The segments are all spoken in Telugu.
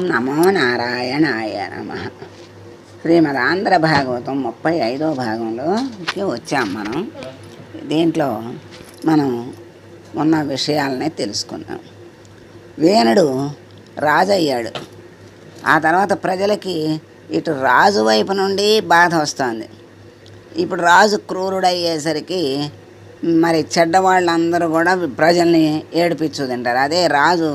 ఓం నమో నారాయణాయ నమ. శ్రీమదాంధ్ర భాగవతం ముప్పై ఐదో భాగంలోకి వచ్చాం మనం. దీంట్లో మనం ఉన్న విషయాలనే తెలుసుకున్నాం వేణుడు రాజు అయ్యాడు ఆ తర్వాత ప్రజలకి ఇటు రాజు వైపు నుండి బాధ వస్తుంది. ఇప్పుడు రాజు క్రూరుడయ్యేసరికి మరి చెడ్డవాళ్ళందరూ కూడా ప్రజల్ని ఏడిపించు తింటారు. అదే రాజు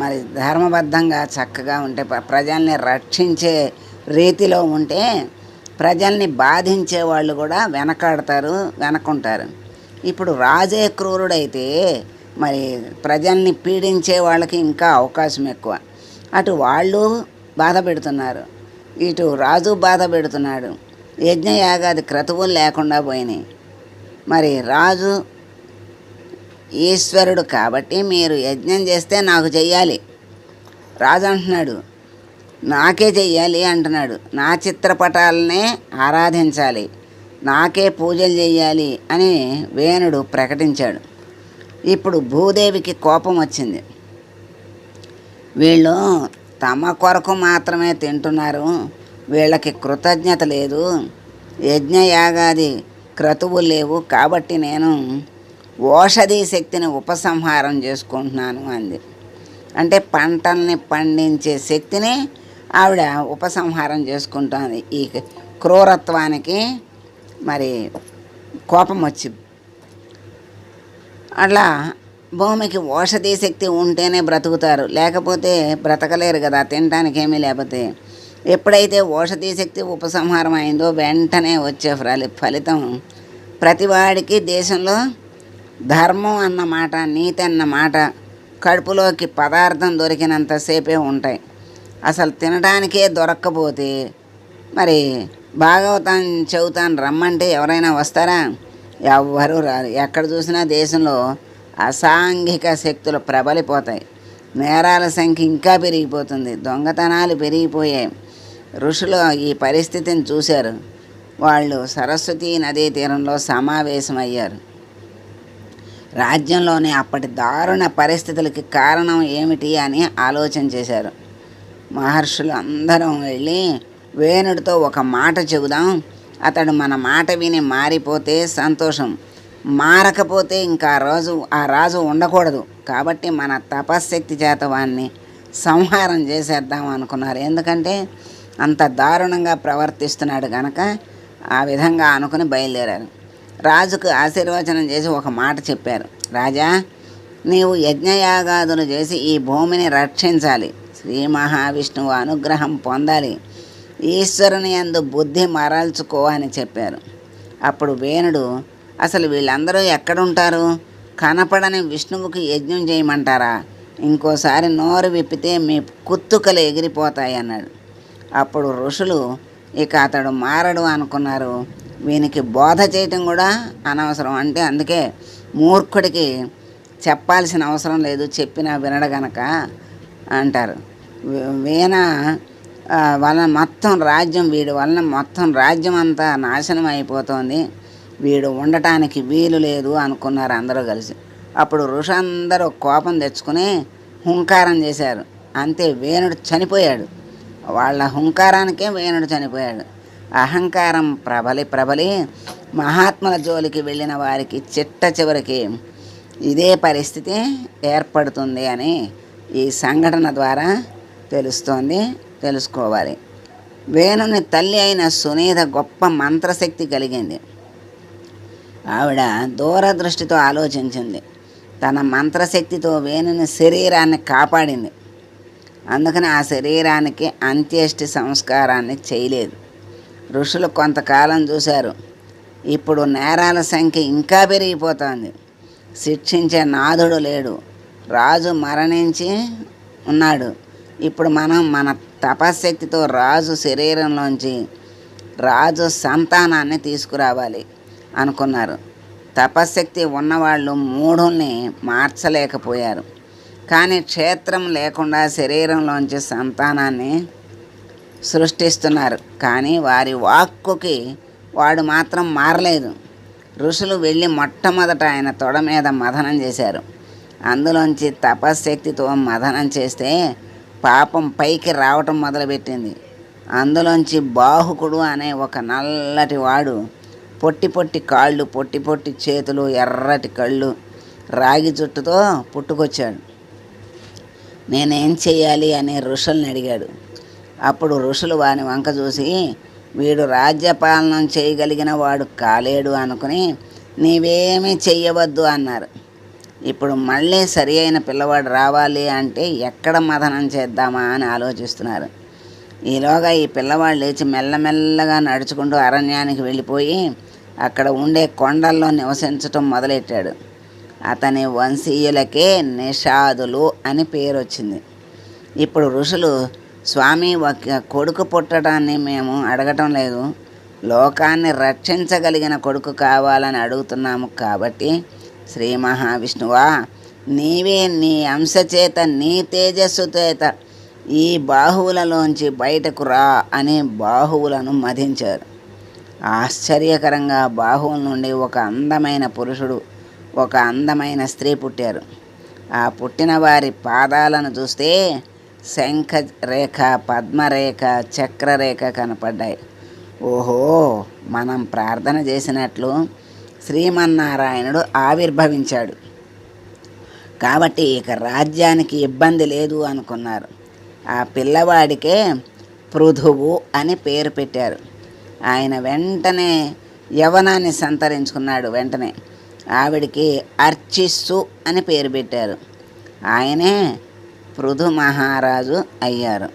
మరి ధర్మబద్ధంగా చక్కగా ఉంటే ప్రజల్ని రక్షించే రీతిలో ఉంటే ప్రజల్ని బాధించే వాళ్ళు కూడా వెనకాడతారు వెనకుంటారు. ఇప్పుడు రాజే క్రూరుడైతే మరి ప్రజల్ని పీడించే వాళ్ళకి ఇంకా అవకాశం ఎక్కువ. అటు వాళ్ళు బాధ పెడుతున్నారు ఇటు రాజు బాధ పెడుతున్నాడు యజ్ఞయాగాది క్రతువులు లేకుండా పోయినాయి. మరి రాజు ఈశ్వరుడు కాబట్టి మీరు యజ్ఞం చేస్తే నాకు చెయ్యాలి. రాజు అంటున్నాడు నాకే చెయ్యాలి అంటున్నాడు. నా చిత్రపటాలనే ఆరాధించాలి నాకే పూజలు చేయాలి అని వేణుడు ప్రకటించాడు. ఇప్పుడు భూదేవికి కోపం వచ్చింది. వీళ్ళు తమ కొరకు మాత్రమే తింటున్నారు వీళ్ళకి కృతజ్ఞత లేదు యజ్ఞయాగాది క్రతువులు లేవు కాబట్టి నేను ఓషధీ శక్తిని ఉపసంహారం చేసుకుంటున్నాను అంది. అంటే పంటల్ని పండించే శక్తిని ఆవిడ ఉపసంహారం చేసుకుంటుంది. ఈ క్రూరత్వానికి మరి కోపం వచ్చింది అట్లా భూమికి ఓషధీ శక్తి ఉంటేనే బ్రతుకుతారు. లేకపోతే బ్రతకలేరు కదా తినడానికి ఏమీ లేకపోతే. ఎప్పుడైతే ఓషధీ శక్తి ఉపసంహారం అయిందో వెంటనే వచ్చే ఫలి ఫలితం ప్రతివాడికి దేశంలో ధర్మం అన్న మాట నీతి అన్న మాట కడుపులోకి పదార్థం దొరికినంతసేపే ఉంటాయి. అసలు తినడానికే దొరక్కపోతే మరి భాగవతం చెబుతాను రమ్మంటే ఎవరైనా వస్తారా? ఎవ్వరూ రారు. ఎక్కడ చూసినా దేశంలో అసాంఘిక శక్తులు ప్రబలిపోతాయి. నేరాల సంఖ్య ఇంకా పెరిగిపోతుంది. దొంగతనాలు పెరిగిపోయాయి. ఋషులు ఈ పరిస్థితిని చూశారు. వాళ్ళు సరస్వతీ నదీ తీరంలో సమావేశమయ్యారు. రాజ్యంలోని అప్పటి దారుణ పరిస్థితులకి కారణం ఏమిటి అని ఆలోచన చేశారు. మహర్షులు అందరం వెళ్ళి వేణుడితో ఒక మాట చెబుదాం. అతడు మన మాట విని మారిపోతే సంతోషం. మారకపోతే ఇంకా ఆ రోజు ఆ రాజు ఉండకూడదు. కాబట్టి మన తపశ్శక్తి చేత వాడిని సంహారం చేసేద్దాం అనుకున్నారు. ఎందుకంటే అంత దారుణంగా ప్రవర్తిస్తున్నాడు కనుక ఆ విధంగా అనుకుని బయలుదేరారు. రాజుకు ఆశీర్వచనం చేసి ఒక మాట చెప్పారు. రాజా నీవు యజ్ఞయాగాదులు చేసి ఈ భూమిని రక్షించాలి. శ్రీ మహావిష్ణువు అనుగ్రహం పొందాలి. ఈశ్వరుని అందు బుద్ధి మరల్చుకో అని చెప్పారు. అప్పుడు వేణుడు అసలు వీళ్ళందరూ ఎక్కడుంటారు? కనపడని విష్ణువుకి యజ్ఞం చేయమంటారా? ఇంకోసారి నోరు విప్పితే మీ కుత్తుకలు ఎగిరిపోతాయి అన్నాడు. అప్పుడు ఋషులు ఇక అతడు మారడు అనుకున్నారు. వీనికి బోధ చేయటం కూడా అనవసరం. అంటే అందుకే మూర్ఖుడికి చెప్పాల్సిన అవసరం లేదు చెప్పినా వినడు గనక అంటారు. వీణ వలన మొత్తం రాజ్యం వీడి వలన మొత్తం రాజ్యం అంతా నాశనం అయిపోతుంది. వీడు ఉండటానికి వీలు లేదు అనుకున్నారు అందరూ కలిసి. అప్పుడు ఋషులందరూ కోపం తెచ్చుకుని హుంకారం చేశారు. అంతే వేణుడు చనిపోయాడు. వాళ్ళ హుంకారానికే వేణుడు చనిపోయాడు. అహంకారం ప్రబలి ప్రబలి మహాత్ముల జోలికి వెళ్ళిన వారికి చిట్ట చివరికి ఇదే పరిస్థితి ఏర్పడుతుంది అని ఈ సంఘటన ద్వారా తెలుస్తోంది తెలుసుకోవాలి. వేణుని తల్లి అయిన సునీత గొప్ప మంత్రశక్తి కలిగింది. ఆవిడ దూరదృష్టితో ఆలోచించింది. తన మంత్రశక్తితో వేణుని శరీరాన్ని కాపాడింది. అందుకని ఆ శరీరానికి అంత్యేష్టి సంస్కారాన్ని చేయలేదు. ఋషులు కొంతకాలం చూశారు. ఇప్పుడు నేరాల సంఖ్య ఇంకా పెరిగిపోతోంది. శిక్షించే నాథుడు లేడు. రాజు మరణించి ఉన్నాడు. ఇప్పుడు మనం మన తపశ్శక్తితో రాజు శరీరంలోంచి రాజు సంతానాన్ని తీసుకురావాలి అనుకున్నారు. తపశ్శక్తి ఉన్నవాళ్ళు మూఢుల్ని మార్చలేకపోయారు. కానీ క్షేత్రం లేకుండా శరీరంలోంచి సంతానాన్ని సృష్టిస్తున్నారు. కానీ వారి వాక్కుకి వాడు మాత్రం మారలేదు. ఋషులు వెళ్ళి మొట్టమొదట ఆయన తొడ మీద మథనం చేశారు. అందులోంచి తపశ్శక్తితో మథనం చేస్తే పాపం పైకి రావటం మొదలుపెట్టింది. అందులోంచి బాహుకుడు అనే ఒక నల్లటి వాడు పొట్టి పొట్టి కాళ్ళు పొట్టి పొట్టి చేతులు ఎర్రటి కళ్ళు రాగి జుట్టుతో పుట్టుకొచ్చాడు. నేనేం చేయాలి అనే ఋషుల్ని అడిగాడు. అప్పుడు ఋషులు వాని వంక చూసి వీడు రాజ్యపాలనం చేయగలిగిన వాడు కాలేడు అనుకుని నీవేమీ చెయ్యవద్దు అన్నారు. ఇప్పుడు మళ్ళీ సరి అయిన పిల్లవాడు రావాలి అంటే ఎక్కడ మదనం చేద్దామా అని ఆలోచిస్తున్నారు. ఈలోగా ఈ పిల్లవాడు లేచి మెల్లమెల్లగా నడుచుకుంటూ అరణ్యానికి వెళ్ళిపోయి అక్కడ ఉండే కొండల్లో నివసించటం మొదలెట్టాడు. అతని వంశీయులకే నిషాదులు అని పేరు వచ్చింది ఇప్పుడు ఋషులు స్వామి ఒక కొడుకు పుట్టడాన్ని మేము అడగటం లేదు. లోకాన్ని రక్షించగలిగిన కొడుకు కావాలని అడుగుతున్నాము కాబట్టి శ్రీ మహావిష్ణువా నీవే నీ అంశచేత నీ తేజస్సు చేత ఈ బాహువులలోంచి బయటకు రా అని బాహువులను మధించారు. ఆశ్చర్యకరంగా బాహువుల నుండి ఒక అందమైన పురుషుడు ఒక అందమైన స్త్రీ పుట్టారు. ఆ పుట్టిన వారి పాదాలను చూస్తే శంఖ రేఖ పద్మరేఖ చక్రరేఖ కనపడ్డాయి. ఓహో మనం ప్రార్థన చేసినట్లు శ్రీమన్నారాయణుడు ఆవిర్భవించాడు. కాబట్టి ఇక రాజ్యానికి ఇబ్బంది లేదు అనుకున్నారు. ఆ పిల్లవాడికే పృథువు అని పేరు పెట్టారు. ఆయన వెంటనే యవనాన్ని సంతరించుకున్నాడు వెంటనే. ఆవిడికి అర్చిస్సు అని పేరు పెట్టారు. ఆయనే పృథు మహారాజు అయ్యారు.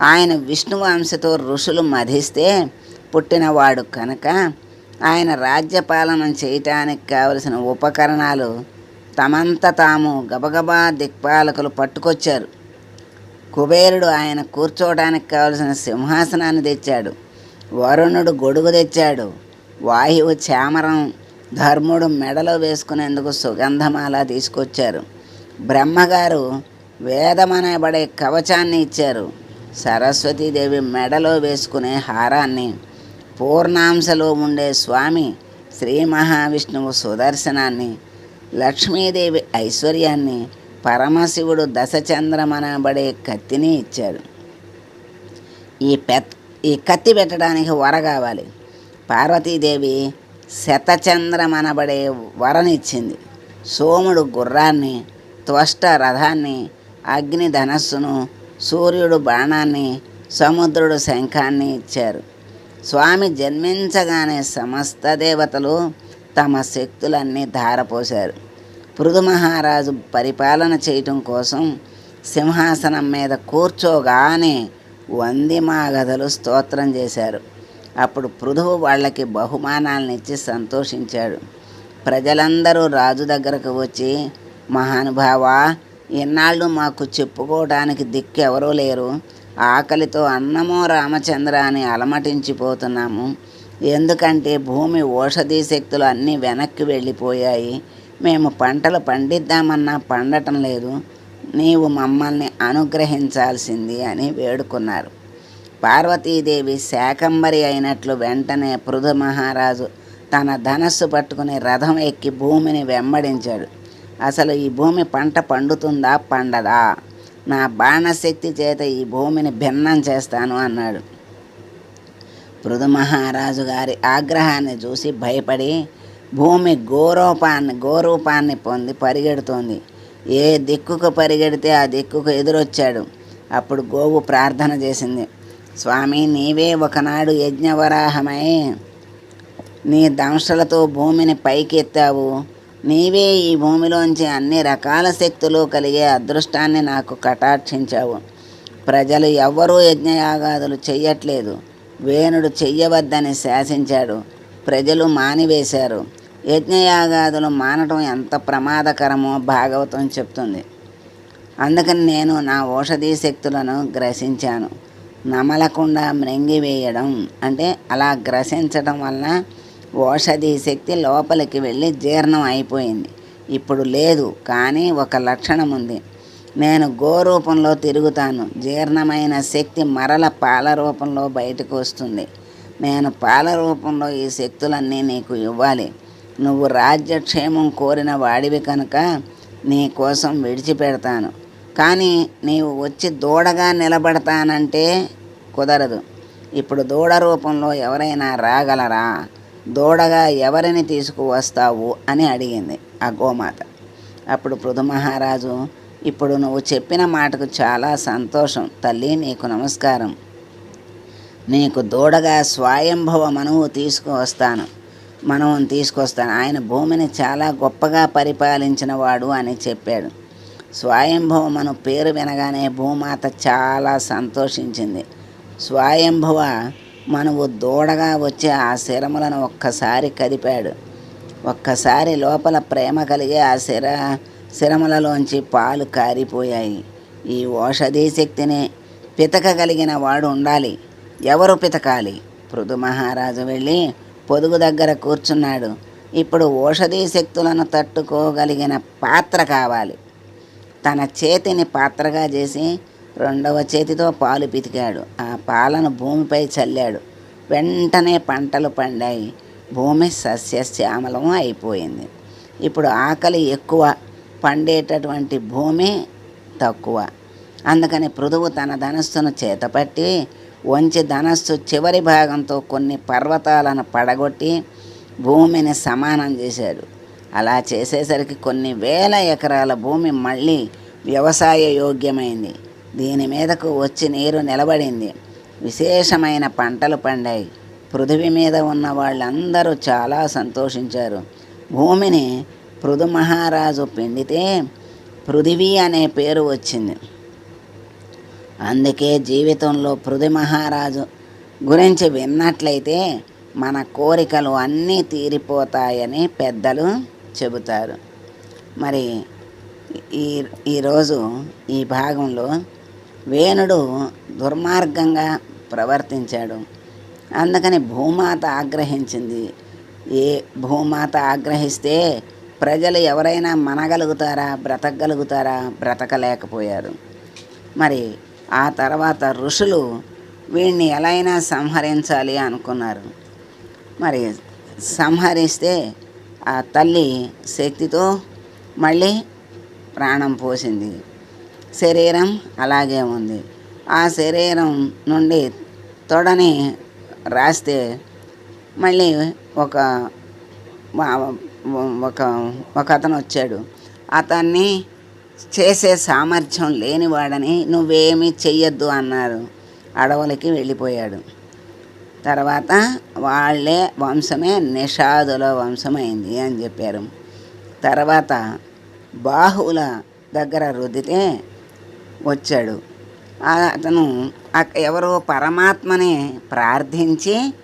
ఆయన విష్ణువంశతో ఋషులు మధిస్తే పుట్టినవాడు కనుక ఆయన రాజ్యపాలన చేయటానికి కావలసిన ఉపకరణాలు తమంత తాము గబగబా దిక్పాలకులు పట్టుకొచ్చారు. కుబేరుడు ఆయన కూర్చోవడానికి కావలసిన సింహాసనాన్ని తెచ్చాడు. వరుణుడు గొడుగు తెచ్చాడు. వాయువు చామరం ధర్ముడు మెడలో వేసుకునేందుకు సుగంధమాల తీసుకొచ్చారు. బ్రహ్మగారు వేదమనబడే కవచాన్ని ఇచ్చారు. సరస్వతీదేవి మెడలో వేసుకునే హారాన్ని పూర్ణాంశలో ఉండే స్వామి శ్రీ మహావిష్ణువు సుదర్శనాన్ని లక్ష్మీదేవి ఐశ్వర్యాన్ని పరమశివుడు దశచంద్రమనబడే కత్తిని ఇచ్చాడు. ఈ పెత్ ఈ కత్తి పెట్టడానికి వర కావాలి. పార్వతీదేవి శతచంద్రమనబడే వరనిచ్చింది. సోముడు గుర్రాన్ని త్వష్ట రథాన్ని అగ్ని ధనస్సును సూర్యుడు బాణాన్ని సముద్రుడు శంఖాన్ని ఇచ్చారు. స్వామి జన్మించగానే సమస్త దేవతలు తమ శక్తులన్నీ ధారపోశారు. పృథు మహారాజు పరిపాలన చేయటం కోసం సింహాసనం మీద కూర్చోగానే వంది మాగధలు స్తోత్రం చేశారు. అప్పుడు పృథువు వాళ్ళకి బహుమానాలను ఇచ్చి సంతోషించాడు. ప్రజలందరూ రాజు దగ్గరకు వచ్చి మహానుభావ ఇన్నాళ్ళు మాకు చెప్పుకోవడానికి దిక్కెవరూ లేరు. ఆకలితో అన్నమో రామచంద్ర అని అలమటించిపోతున్నాము. ఎందుకంటే భూమి ఓషధీ శక్తులు అన్నీ వెనక్కి వెళ్ళిపోయాయి. మేము పంటలు పండిద్దామన్నా పండటం లేదు. నీవు మమ్మల్ని అనుగ్రహించాల్సింది అని వేడుకున్నారు. పార్వతీదేవి శాకంబరి అయినట్లు వెంటనే పృథు మహారాజు తన ధనస్సు పట్టుకుని రథం ఎక్కి భూమిని వెంబడించాడు. అసలు ఈ భూమి పంట పండుతుందా పండదా? నా బాణశక్తి చేత ఈ భూమిని భిన్నం చేస్తాను అన్నాడు. పృథు మహారాజు గారి ఆగ్రహాన్ని చూసి భయపడి భూమి గోరూపాన్ని గోరూపాన్ని పొంది పరిగెడుతోంది. ఏ దిక్కుకు పరిగెడితే ఆ దిక్కుకు ఎదురొచ్చాడు. అప్పుడు గోవు ప్రార్థన చేసింది. స్వామి నీవే ఒకనాడు యజ్ఞవరాహమై. నీ దంశలతో భూమిని పైకెత్తావు. నీవే ఈ భూమిలోంచి అన్ని రకాల శక్తులు కలిగే అదృష్టాన్ని నాకు కటాక్షించావు. ప్రజలు ఎవ్వరూ యజ్ఞయాగాదులు చెయ్యట్లేదు. వేణుడు చెయ్యవద్దని శాసించాడు. ప్రజలు మానివేశారు. యజ్ఞయాగాదులు మానటం ఎంత ప్రమాదకరమో భాగవతం చెప్తుంది. అందుకని నేను నా ఔషధీ శక్తులను గ్రసించాను. నమలకుండా మ్రింగివేయడం అంటే అలా గ్రసించడం వలన ఔషధీ శక్తి లోపలికి వెళ్ళి జీర్ణం అయిపోయింది. ఇప్పుడు లేదు కానీ ఒక లక్షణం ఉంది. నేను గో రూపంలో తిరుగుతాను. జీర్ణమైన శక్తి మరల పాల రూపంలో బయటకు వస్తుంది. నేను పాల రూపంలో ఈ శక్తులన్నీ నీకు ఇవ్వాలి. నువ్వు రాజ్యక్షేమం కోరిన వాడివి కనుక నీ కోసం విడిచిపెడతాను. కానీ నీవు వచ్చి దూడగా నిలబడతానంటే కుదరదు. ఇప్పుడు దూడ రూపంలో ఎవరైనా రాగలరా? దూడగా ఎవరిని తీసుకువస్తావు అని అడిగింది ఆ గోమాత. అప్పుడు పృథు మహారాజు ఇప్పుడు నువ్వు చెప్పిన మాటకు చాలా సంతోషం. తల్లి నీకు నమస్కారం. నీకు దూడగా స్వయంభవ మనువు తీసుకువస్తాను. మనవుని తీసుకొస్తాను. ఆయన భూమిని చాలా గొప్పగా పరిపాలించిన వాడు అని చెప్పాడు. స్వయంభవ మన పేరు వినగానే భూమాత చాలా సంతోషించింది. స్వయంభవ మనవు దూడగా వచ్చే ఆ శిరములను ఒక్కసారి కదిపాడు. ఒక్కసారి లోపల ప్రేమ కలిగే ఆ శిర శిరములలోంచి పాలు కారిపోయాయి. ఈ ఓషధీ శక్తిని పితకగలిగిన వాడు ఉండాలి. ఎవరు పితకాలి? పృథు మహారాజు వెళ్ళి పొదుగు దగ్గర కూర్చున్నాడు. ఇప్పుడు ఓషధీ శక్తులను తట్టుకోగలిగిన పాత్ర కావాలి. తన చేతిని పాత్రగా చేసి రెండవ చేతితో పాలు పితికాడు. ఆ పాలను భూమిపై చల్లాడు. వెంటనే పంటలు పండాయి. భూమి సస్యశ్యామలం అయిపోయింది. ఇప్పుడు ఆకలి ఎక్కువ పండేటటువంటి భూమి తక్కువ. అందుకని పృథువు తన ధనస్సును చేతపట్టి వంచి ధనస్సు చివరి భాగంతో కొన్ని పర్వతాలను పడగొట్టి భూమిని సమానం చేశాడు. అలా చేసేసరికి కొన్ని వేల ఎకరాల భూమి మళ్ళీ వ్యవసాయ యోగ్యమైంది. దీని మీదకు వచ్చి నీరు నిలబడింది. విశేషమైన పంటలు పండాయి. పృథివీ మీద ఉన్న వాళ్ళందరూ చాలా సంతోషించారు. భూమిని పృథు మహారాజు పిండితే పృథివీ అనే పేరు వచ్చింది. అందుకే జీవితంలో పృథి మహారాజు గురించి విన్నట్లయితే మన కోరికలు అన్నీ తీరిపోతాయని పెద్దలు చెబుతారు. మరి ఈ ఈరోజు ఈ భాగంలో వేణుడు దుర్మార్గంగా ప్రవర్తించాడు. అందుకని భూమాత ఆగ్రహించింది. ఏ భూమాత ఆగ్రహిస్తే ప్రజలు ఎవరైనా మనగలుగుతారా బ్రతకగలుగుతారా? బ్రతకలేకపోయారు. మరి ఆ తర్వాత ఋషులు వీడిని ఎలా అయినా సంహరించాలి అనుకున్నారు. మరి సంహరిస్తే ఆ తల్లి శక్తితో మళ్ళీ ప్రాణం పోసింది. శరీరం అలాగే ఉంది. ఆ శరీరం నుండి తొడని రాస్తే మళ్ళీ ఒక ఒక ఒక అతను వచ్చాడు. అతన్ని చేసే సామర్థ్యం లేనివాడని నువ్వేమీ చెయ్యొద్దు అన్నారు. అడవులకి వెళ్ళిపోయాడు. తర్వాత వాళ్ళే వంశమే నిషాదుల వంశమైంది అని చెప్పారు. తర్వాత బాహువుల దగ్గర రుద్దితే వచ్చాడు. అతను ఎవరో పరమాత్మని ప్రార్థించి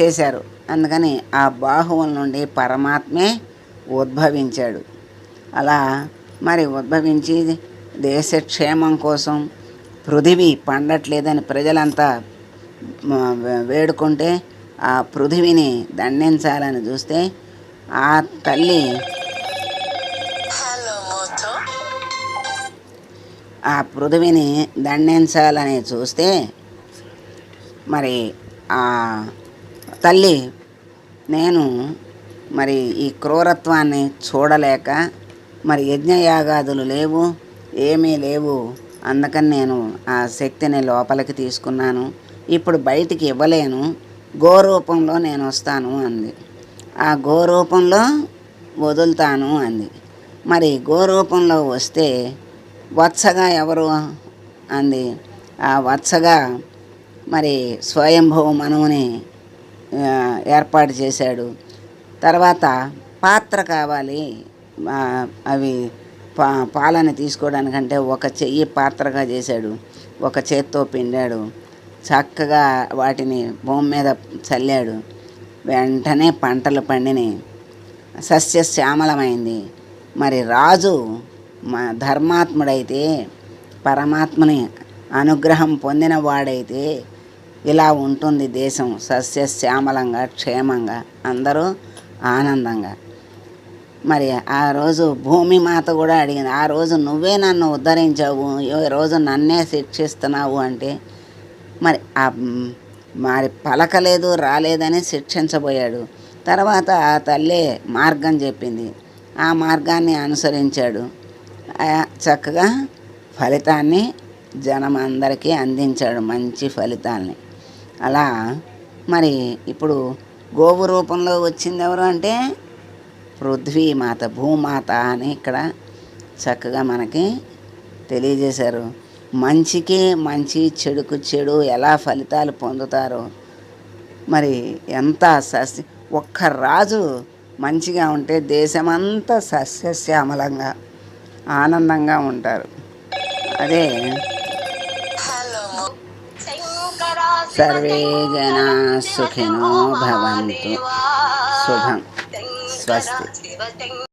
చేశారు. అందుకని ఆ బాహువుల నుండి పరమాత్మే ఉద్భవించాడు. అలా మరి ఉద్భవించి దేశక్షేమం కోసం పృథివీ పండట్లేదని ప్రజలంతా వేడుకుంటే ఆ పృథివిని దండించాలని చూస్తే ఆ తల్లి ఆ పృథివిని దండించాలని చూస్తే మరి ఆ తల్లి నేను మరి ఈ క్రూరత్వాన్ని చూడలేక మరి యజ్ఞయాగాదులు లేవు ఏమీ లేవు అందుకని నేను ఆ శక్తిని లోపలికి తీసుకున్నాను. ఇప్పుడు బయటికి ఇవ్వలేను. గోరూపంలో నేను వస్తాను అంది. ఆ గోరూపంలో వదులుతాను అంది. మరి గోరూపంలో వస్తే వత్సగా ఎవరు? అంది. ఆ వత్సగా మరి స్వయంభవ మనువుని ఏర్పాటు చేశాడు. తర్వాత పాత్ర కావాలి. అవి పా పాలని తీసుకోవడానికంటే ఒక చెయ్యి పాత్రగా చేశాడు. ఒక చేత్తో పిండాడు. చక్కగా వాటిని భూమి మీద చల్లాడు. వెంటనే పంటలు పండినాయి సస్యశ్యామలమైంది మరి రాజు మా ధర్మాత్ముడైతే పరమాత్మని అనుగ్రహం పొందిన వాడైతే ఇలా ఉంటుంది దేశం. సస్యశ్యామలంగా క్షేమంగా అందరూ ఆనందంగా. మరి ఆ రోజు భూమి మాత కూడా అడిగింది ఆ రోజు నువ్వే నన్ను ఉద్ధరించావు? ఈ రోజు నన్నే శిక్షిస్తున్నావు? అంటే మరి మరి పలకలేదు రాలేదని శిక్షించబోయాడు. తర్వాత ఆ తల్లే మార్గం చెప్పింది. ఆ మార్గాన్ని అనుసరించాడు. చక్కగా ఫలితాన్ని జనం అందరికీ అందించాడు మంచి ఫలితాల్ని. అలా మరి ఇప్పుడు గోవు రూపంలో వచ్చింది ఎవరు అంటే పృథ్వీమాత భూమాత అని ఇక్కడ చక్కగా మనకి తెలియజేశారు. మంచికి మంచి చెడుకు చెడు ఎలా ఫలితాలు పొందుతారో. మరి ఎంత సస్య ఒక్క రాజు మంచిగా ఉంటే దేశమంతా సస్యశ్యామలంగా ఆనందంగా ఉంటారు. అదే సర్వే జనా సుఖినో భవంతు. శుభం. స్వస్తి.